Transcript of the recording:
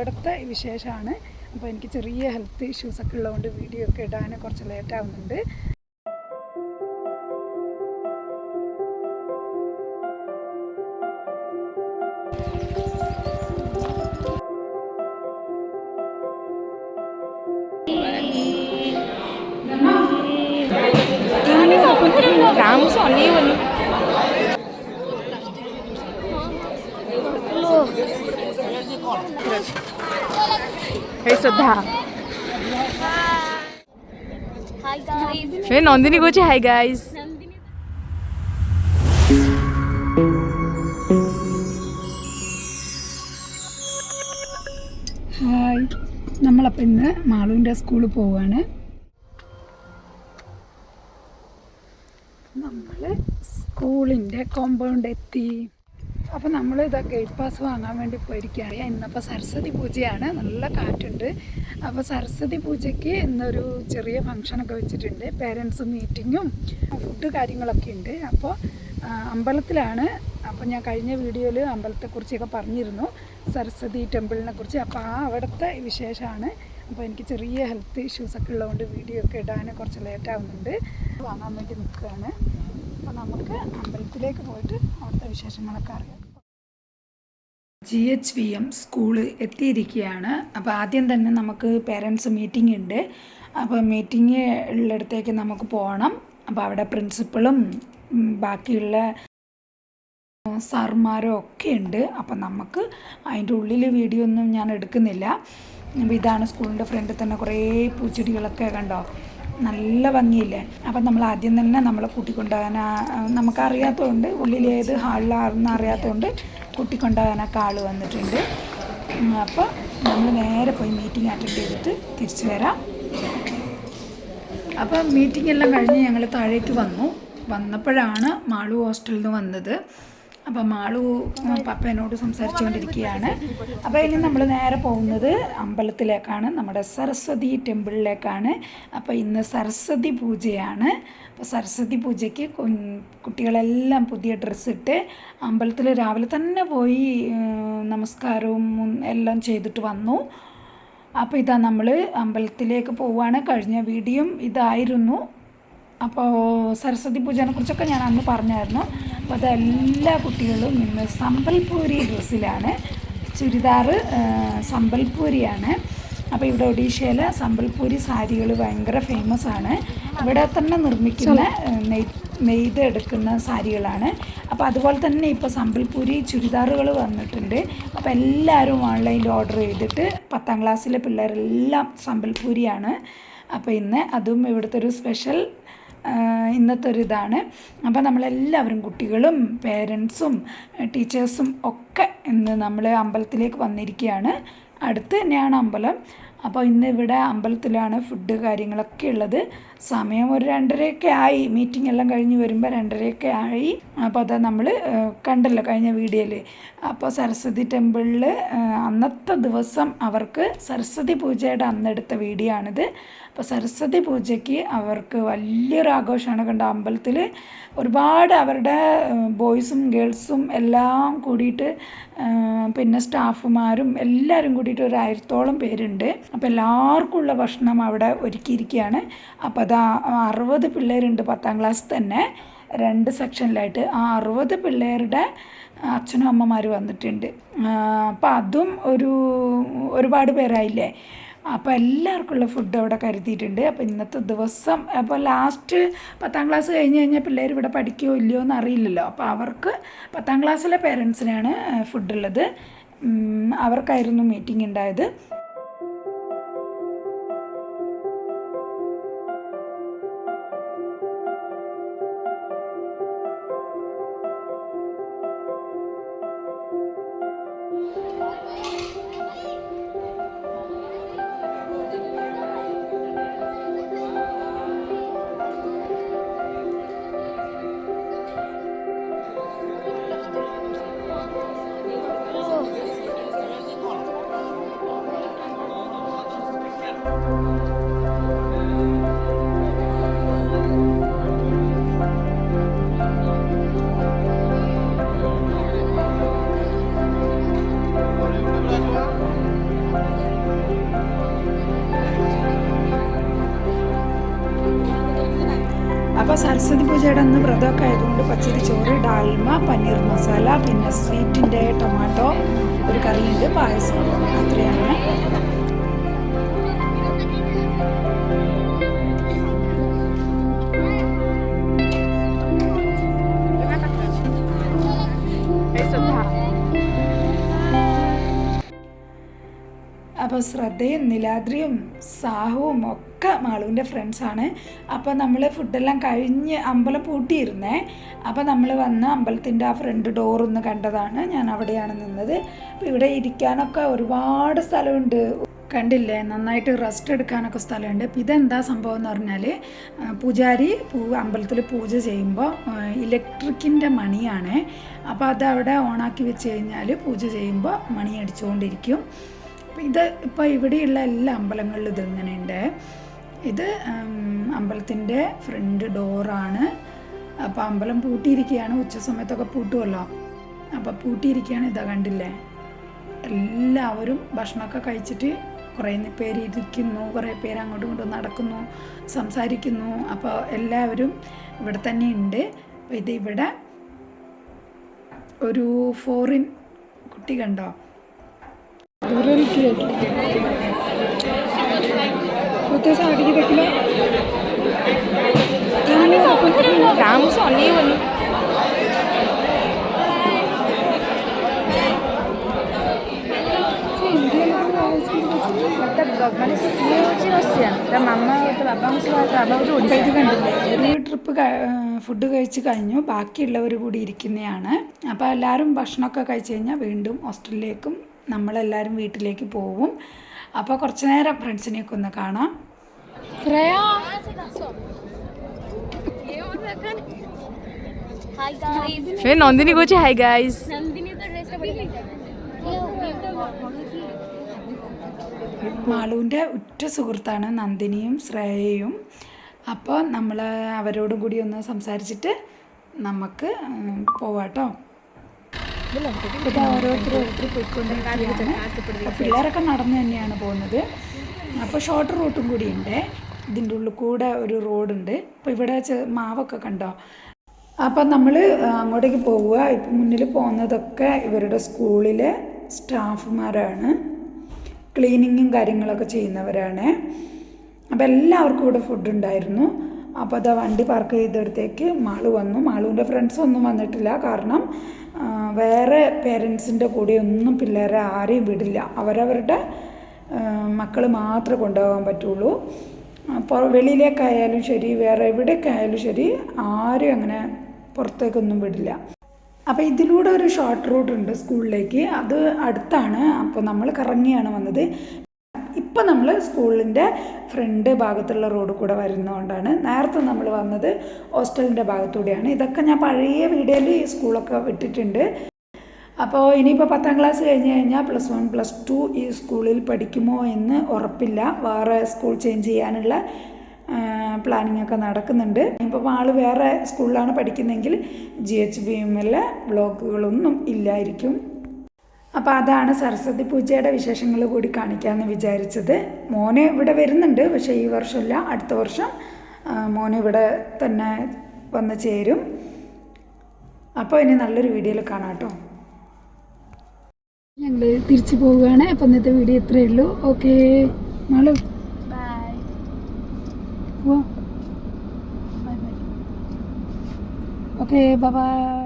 അവിടുത്തെ വിശേഷമാണ്. അപ്പോൾ എനിക്ക് ചെറിയ ഹെൽത്ത് ഇഷ്യൂസൊക്കെ ഉള്ളതുകൊണ്ട് വീഡിയോ ഒക്കെ ഇടാൻ കുറച്ച് ലേറ്റ് ആവുന്നുണ്ട്. Kamu soalnya हे सुद्धा हे नंदिनी गोची हाय गाईज ഹായ് നമ്മളപ്പോൾ ഇന്ന് മാളുവിന്റെ സ്കൂളിൽ പോവുകയാണ് നമ്മൾ സ്കൂളിന്റെ കോമ്പൗണ്ട് എത്തി. അപ്പോൾ നമ്മൾ ഇതാ ഗേറ്റ് പാസ് വാങ്ങാൻ വേണ്ടി പോയിരിക്കുകയാണ്. ഇന്നപ്പോൾ സരസ്വതി പൂജയാണ്. നല്ല കാറ്റുണ്ട്. അപ്പോൾ സരസ്വതി പൂജയ്ക്ക് ഇന്നൊരു ചെറിയ ഫംഗ്ഷനൊക്കെ വെച്ചിട്ടുണ്ട്. പേരൻസ് മീറ്റിങ്ങും ഫുഡ് കാര്യങ്ങളൊക്കെ ഉണ്ട്. അപ്പോൾ അമ്പലത്തിലാണ്. അപ്പോൾ ഞാൻ കഴിഞ്ഞ വീഡിയോയിൽ അമ്പലത്തെക്കുറിച്ചൊക്കെ പറഞ്ഞിരുന്നു. സരസ്വതി ടെമ്പിളിനെ കുറിച്ച്. അപ്പോൾ ആ അവിടുത്തെ വിശേഷമാണ്. അപ്പോൾ എനിക്ക് ചെറിയ ഹെൽത്ത് ഇഷ്യൂസൊക്കെ ഉള്ളതുകൊണ്ട് വീഡിയോ ഒക്കെ ഇടാൻ കുറച്ച് ലേറ്റ് ആവുന്നുണ്ട്. വാങ്ങാൻ വേണ്ടി നിൽക്കുകയാണ്. അപ്പോൾ നമുക്ക് അമ്പലത്തിലേക്ക് പോയിട്ട് അവിടുത്തെ വിശേഷങ്ങളൊക്കെ അറിയാം. G H V M school എത്തിയിരിക്കുകയാണ്. അപ്പോൾ ആദ്യം തന്നെ നമുക്ക് പേരൻസ് മീറ്റിംഗ് ഉണ്ട്. അപ്പോൾ മീറ്റിംഗ് ഉള്ളിടത്തേക്ക് നമുക്ക് പോകണം. അപ്പോൾ അവിടെ പ്രിൻസിപ്പളും ബാക്കിയുള്ള സാർമാരും ഒക്കെ ഉണ്ട്. അപ്പം നമുക്ക് അതിന്റെ ഉള്ളിൽ വീഡിയോ ഒന്നും ഞാൻ എടുക്കുന്നില്ല. അപ്പോൾ ഇതാണ് സ്കൂളിന്റെ ഫ്രണ്ടിൽ തന്നെ കുറേ പൂച്ചെടികളൊക്കെ കണ്ടോ? നല്ല ഭംഗിയില്ലേ? അപ്പം നമ്മൾ ആദ്യം തന്നെ നമ്മളെ കൂട്ടിക്കൊണ്ടുപോകാൻ നമുക്കറിയാത്തതുകൊണ്ട് ഉള്ളിലേത് ഹാളിലാണെന്ന് അറിയാത്തതുകൊണ്ട് കൂട്ടിക്കൊണ്ടുപോകാനൊക്കെ ആൾ വന്നിട്ടുണ്ട്. അപ്പോൾ നമ്മൾ നേരെ പോയി മീറ്റിംഗ് അറ്റൻഡ് ചെയ്തിട്ട് തിരിച്ചു വരാം. അപ്പം മീറ്റിംഗ് എല്ലാം കഴിഞ്ഞ് ഞങ്ങൾ താഴേക്ക് വന്നു. വന്നപ്പോഴാണ് മാളു ഹോസ്റ്റലിൽ നിന്ന് വന്നത്. അപ്പം മാളു പപ്പേനോട് സംസാരിച്ചുകൊണ്ടിരിക്കുകയാണ്. അപ്പോൾ ഇനി നമ്മൾ നേരെ പോകുന്നത് അമ്പലത്തിലേക്കാണ്. നമ്മുടെ സരസ്വതി ടെമ്പിളിലേക്കാണ്. അപ്പോൾ ഇന്ന് സരസ്വതി പൂജയാണ്. അപ്പോൾ സരസ്വതി പൂജയ്ക്ക് കുട്ടികളെല്ലാം പുതിയ ഡ്രസ്സ് ഇട്ട് അമ്പലത്തിൽ രാവിലെ തന്നെ പോയി നമസ്കാരവും എല്ലാം ചെയ്തിട്ട് വന്നു. അപ്പോൾ ഇതാ നമ്മൾ അമ്പലത്തിലേക്ക് പോവുകയാണ് കഴിഞ്ഞ വീഡിയോയും ഇതായിരുന്നു. അപ്പോൾ സരസ്വതി പൂജനെ കുറിച്ചൊക്കെ ഞാൻ അന്ന് പറഞ്ഞായിരുന്നു. അപ്പോൾ അത് എല്ലാ കുട്ടികളും ഇന്ന് സമ്പൽപൂരി ഡ്രസ്സിലാണ്. ചുരിദാറ് സമ്പൽപൂരിയാണ്. അപ്പോൾ ഇവിടെ ഒഡീഷയിലെ സമ്പൽപൂരി സാരികൾ ഭയങ്കര ഫേമസ് ആണ് ഇവിടെ തന്നെ നിർമ്മിക്കുന്ന ഏഹ്, നെയ് നെയ്തെടുക്കുന്ന സാരികളാണ്. അപ്പോൾ അതുപോലെ തന്നെ ഇപ്പോൾ സമ്പൽപൂരി ചുരിദാറുകൾ വന്നിട്ടുണ്ട്. അപ്പോൾ എല്ലാവരും ഓൺലൈനിൽ ഓർഡർ ചെയ്തിട്ട് പത്താം ക്ലാസ്സിലെ പിള്ളേരെല്ലാം സമ്പൽപൂരിയാണ്. അപ്പോൾ ഇന്ന് അതും ഇവിടുത്തെ ഒരു സ്പെഷ്യൽ ഇന്നത്തെ ഒരു ഇതാണ് അപ്പോൾ നമ്മളെല്ലാവരും കുട്ടികളും പേരൻസും ടീച്ചേഴ്സും ഒക്കെ ഇന്ന് നമ്മൾ അമ്പലത്തിലേക്ക് വന്നിരിക്കുകയാണ് അടുത്ത് തന്നെയാണ് അമ്പലം. അപ്പോൾ ഇന്ന് ഇവിടെ അമ്പലത്തിലാണ് ഫുഡ് കാര്യങ്ങളൊക്കെ ഉള്ളത്. സമയം ഒരു രണ്ടരയൊക്കെ ആയി. മീറ്റിംഗ് എല്ലാം കഴിഞ്ഞ് വരുമ്പോൾ രണ്ടരയൊക്കെ ആയി. അപ്പോൾ അത് നമ്മൾ കണ്ടല്ലോ കഴിഞ്ഞ വീഡിയോയിൽ അപ്പോൾ സരസ്വതി ടെമ്പിളിൽ അന്നത്തെ ദിവസം അവർക്ക് സരസ്വതി പൂജയുടെ അന്നെടുത്ത വീഡിയോ ആണിത് അപ്പോൾ സരസ്വതി പൂജയ്ക്ക് അവർക്ക് വലിയൊരു ആഘോഷമാണ്. കണ്ട അമ്പലത്തിൽ ഒരുപാട് അവരുടെ ബോയ്സും ഗേൾസും എല്ലാം കൂടിയിട്ട് പിന്നെ സ്റ്റാഫുമാരും എല്ലാവരും കൂടിയിട്ട് ഒരു ആയിരത്തോളം പേരുണ്ട്. അപ്പോൾ എല്ലാവർക്കും ഉള്ള ഭക്ഷണം അവിടെ ഒരുക്കിയിരിക്കുകയാണ്. അപ്പോൾ അത് അറുപത് പിള്ളേരുണ്ട് പത്താം ക്ലാസ് തന്നെ. രണ്ട് സെക്ഷനിലായിട്ട് ആ അറുപത് പിള്ളേരുടെ അച്ഛനും അമ്മമാർ വന്നിട്ടുണ്ട്. അപ്പോൾ അതും ഒരു ഒരുപാട് പേരായില്ലേ? അപ്പോൾ എല്ലാവർക്കുള്ള ഫുഡ് അവിടെ കരുതിയിട്ടുണ്ട്. അപ്പോൾ ഇന്നത്തെ ദിവസം അപ്പോൾ ലാസ്റ്റ് പത്താം ക്ലാസ് കഴിഞ്ഞ് കഴിഞ്ഞാൽ പിള്ളേർ ഇവിടെ പഠിക്കുമോ ഇല്ലയോ എന്ന് അറിയില്ലല്ലോ. അപ്പോൾ അവർക്ക് പത്താം ക്ലാസ്സിലെ പേരൻസിനാണ് ഫുഡുള്ളത് അവർക്കായിരുന്നു മീറ്റിംഗ് ഉണ്ടായത് അപ്പോൾ സരസ്വതി പൂജയുടെ അന്ന് വ്രതമൊക്കെ ആയതുകൊണ്ട് പച്ചരി ചോറ് ഡാൽമ പനീർ മസാല പിന്നെ സ്വീറ്റിന്റെ ടൊമാറ്റോ ഒരു കറിയുണ്ട് പായസം. അത്രയാണ്. ശ്രദ്ധയും നിലാദ്രിയും സാഹുവും ഒക്കെ മാളുവിന്റെ ഫ്രണ്ട്സാണ് അപ്പോൾ നമ്മൾ ഫുഡെല്ലാം കഴിഞ്ഞ് അമ്പലം പൂട്ടിയിരുന്നേ. അപ്പോൾ നമ്മൾ വന്ന് അമ്പലത്തിന്റെ ആ ഫ്രണ്ട് ഡോറൊന്ന് കണ്ടതാണ് ഞാൻ അവിടെയാണ് നിന്നത്. അപ്പോൾ ഇവിടെ ഇരിക്കാനൊക്കെ ഒരുപാട് സ്ഥലമുണ്ട്. കണ്ടില്ലേ? നന്നായിട്ട് റെസ്റ്റ് എടുക്കാനൊക്കെ സ്ഥലമുണ്ട്. അപ്പം ഇതെന്താ സംഭവം എന്ന് പറഞ്ഞാൽ പൂജാരി പൂ അമ്പലത്തിൽ പൂജ ചെയ്യുമ്പോൾ ഇലക്ട്രിക്കിന്റെ മണിയാണ്. അപ്പോൾ അത് അവിടെ ഓണാക്കി വെച്ച് കഴിഞ്ഞാൽ പൂജ ചെയ്യുമ്പോൾ മണി അടിച്ചുകൊണ്ടിരിക്കും. ഇത് ഇപ്പോൾ ഇവിടെയുള്ള എല്ലാ അമ്പലങ്ങളിലും ഇതിങ്ങനെയുണ്ട് ഇത് അമ്പലത്തിന്റെ ഫ്രണ്ട് ഡോറാണ് അപ്പോൾ അമ്പലം പൂട്ടിയിരിക്കുകയാണ് ഉച്ച സമയത്തൊക്കെ പൂട്ടുമല്ലോ അപ്പോൾ പൂട്ടിയിരിക്കുകയാണ് ഇതാ കണ്ടില്ലേ? എല്ലാവരും ഭക്ഷണമൊക്കെ കഴിച്ചിട്ട് കുറേ പേര് ഇരിക്കുന്നു കുറേ പേര് അങ്ങോട്ടും ഇങ്ങോട്ടും നടക്കുന്നു സംസാരിക്കുന്നു. അപ്പോൾ എല്ലാവരും ഇവിടെ തന്നെ ഉണ്ട്. അപ്പോൾ ഇത് ഇവിടെ ഒരു ഫോറിൻ കുട്ടി കണ്ടോ? Kamu Sony won. ମାନେ ସିଏ ହେଉଛି ରସିଆନ୍ ତା ମାମା ତା ବାବାଙ୍କ ସହ ତା ବାବା ହେଉଛି അപ്പോൾ ଓଡ଼ିଶା ഇത് കണ്ടില്ലേ ഒരു ട്രിപ്പ് ഫുഡ് കഴിച്ച് കഴിഞ്ഞു ബാക്കിയുള്ളവർ കൂടി ഇരിക്കുന്നതാണ് അപ്പോൾ എല്ലാവരും ഭക്ഷണമൊക്കെ കഴിച്ച് കഴിഞ്ഞാൽ വീണ്ടും ഹോസ്റ്റലിലേക്കും നമ്മളെല്ലാവരും വീട്ടിലേക്ക് പോവും. അപ്പോൾ കുറച്ച് നേരം ഫ്രണ്ട്സിനെയൊക്കെ ഒന്ന് കാണാം. ശ്രേയ. फिर नंदिनी को हाय गाइस മാളുവിന്റെ ഉറ്റ സുഹൃത്താണ് നന്ദിനിയും ശ്രേയയും. അപ്പോൾ നമ്മൾ അവരോടും കൂടി ഒന്ന് സംസാരിച്ചിട്ട് നമുക്ക് പോവാട്ടോ. ഇത് ഓരോരുത്തർ ഓരോരുത്തർ പോയിക്കൊണ്ടിരിക്കുകയാണ്. പിള്ളേരൊക്കെ നടന്നു തന്നെയാണ് പോകുന്നത്. അപ്പോൾ ഷോർട്ട് റൂട്ടും കൂടി ഉണ്ട്. ഇതിന്റെ ഉള്ളിൽ കൂടെ ഒരു റോഡുണ്ട് അപ്പോൾ ഇവിടെ മാവൊക്കെ കണ്ടോ? അപ്പം നമ്മൾ അങ്ങോട്ടേക്ക് പോവുക. ഇപ്പം മുന്നിൽ പോകുന്നതൊക്കെ ഇവരുടെ സ്കൂളിലെ സ്റ്റാഫുമാരാണ്. ക്ലീനിങ്ങും കാര്യങ്ങളൊക്കെ ചെയ്യുന്നവരാണ്. അപ്പോൾ എല്ലാവർക്കും ഇവിടെ ഫുഡ് ഉണ്ടായിരുന്നു. അപ്പോൾ അതാ വണ്ടി പാർക്ക് ചെയ്തിടത്തേക്ക് മാൾ വന്നു. മാളുവിന്റെ ഫ്രണ്ട്സ് ഒന്നും വന്നിട്ടില്ല. കാരണം വേറെ പേരൻസിന്റെ കൂടെ ഒന്നും പിള്ളേരെ ആരെയും വിടില്ല. അവരവരുടെ മക്കൾ മാത്രമേ കൊണ്ടുപോകാൻ പറ്റുള്ളൂ. അപ്പോൾ വെളിയിലേക്കായാലും ശരി വേറെ എവിടേക്കായാലും ശരി ആരും അങ്ങനെ പുറത്തേക്കൊന്നും വിടില്ല. അപ്പോൾ ഇതിലൂടെ ഒരു ഷോർട്ട് റൂട്ട് ഉണ്ട് സ്കൂളിലേക്ക്. അത് അടുത്താണ്. അപ്പോൾ നമ്മൾ കറങ്ങിയാണ് വന്നത്. ഇപ്പം നമ്മൾ സ്കൂളിന്റെ ഫ്രണ്ട് ഭാഗത്തുള്ള റോഡ് കൂടെ വരുന്നതുകൊണ്ടാണ്. നേരത്തെ നമ്മൾ വന്നത് ഹോസ്റ്റലിന്റെ ഭാഗത്തൂടെയാണ്. ഇതൊക്കെ ഞാൻ പഴയ വീഡിയോയിൽ ഈ സ്കൂളൊക്കെ വിട്ടിട്ടുണ്ട്. അപ്പോൾ ഇനിയിപ്പോൾ പത്താം ക്ലാസ് കഴിഞ്ഞ് കഴിഞ്ഞാൽ പ്ലസ് വൺ പ്ലസ് ടു ഈ സ്കൂളിൽ പഠിക്കുമോ എന്ന് ഉറപ്പില്ല. വേറെ സ്കൂൾ ചേഞ്ച് ചെയ്യാനുള്ള പ്ലാനിങ് ഒക്കെ നടക്കുന്നുണ്ട്. ഇപ്പോൾ ആൾ വേറെ സ്കൂളിലാണ് പഠിക്കുന്നതെങ്കിൽ ജി എച്ച് ബി എമ്മിലെ ബ്ലോക്കുകളൊന്നും ഇല്ലായിരിക്കും. അപ്പോൾ അതാണ് സരസ്വതി പൂജയുടെ വിശേഷങ്ങൾ കൂടി കാണിക്കാമെന്ന് വിചാരിച്ചത്. മോനെ ഇവിടെ വരുന്നുണ്ട് പക്ഷേ ഈ വർഷമല്ല അടുത്ത വർഷം മോനെ ഇവിടെ തന്നെ വന്ന് ചേരും. അപ്പോൾ ഇനി നല്ലൊരു വീഡിയോയിൽ കാണാം കേട്ടോ. ഞങ്ങൾ തിരിച്ചു പോവുകയാണ്. അപ്പം ഇന്നത്തെ വീഡിയോ ഇത്രയേ ഉള്ളൂ. ഓക്കെ. Malu okay bye